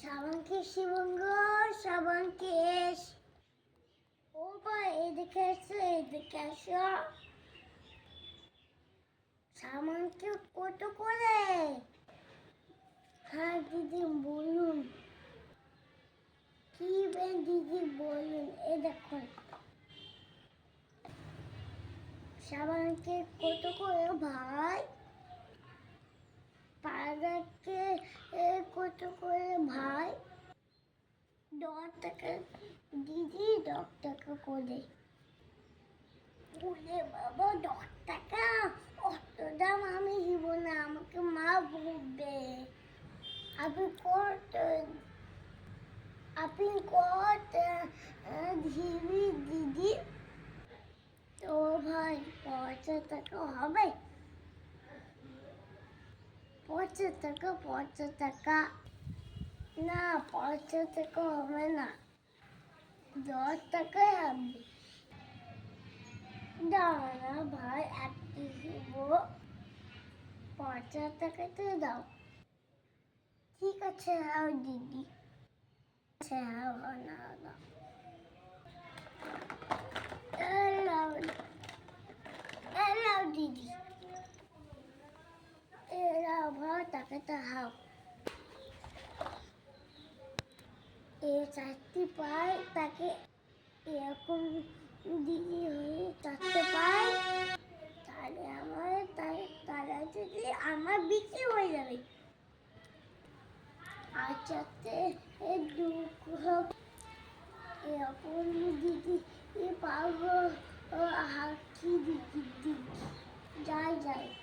সাবানকে শিবঙ্গ সাবানকে S. ও ভাই এদিকে এসো এদিকে এসো। সাবানকে কত করে? হ্যাঁ দিদি, বলুন। কি বে, দিদি, বলুন, এ দেখুন সাবানকে কত করে ভাই? পাড়াকে এ কত করে ভাই দশ টাকা দিদি দশ টাকা করে বলে, বাবা দশ টাকা অত দাম আমি দিব না, আমাকে মা বলবে। আপনি কত আপনি কত দিবি দিদি তো ভাই, পঞ্চাশ টাকা হবে? পঞ্চাশ টাকা পঞ্চাশ টাকা। না পঞ্চাশ টাকা হবে না। দশ টাকাই হবে। দাও না ভাই, এক পঞ্চাশ টাকাতে দাও। ঠিক আছে হ্যাঁ দিদি। আচ্ছা হ্যাঁ না এলাও দিদি। এলাও, ভাই, টাকাটা হাও। এ চারটি পায় তাকে এরকম দিদি হয়ে চারটে পায়, তাহলে আমার তার- তারা যদি আমার বিক্রি হয়ে যাবে। আর চারটে দুঃখ, এরকম দিদি পাবো হাকি দিদি দিদি। যাই যাই।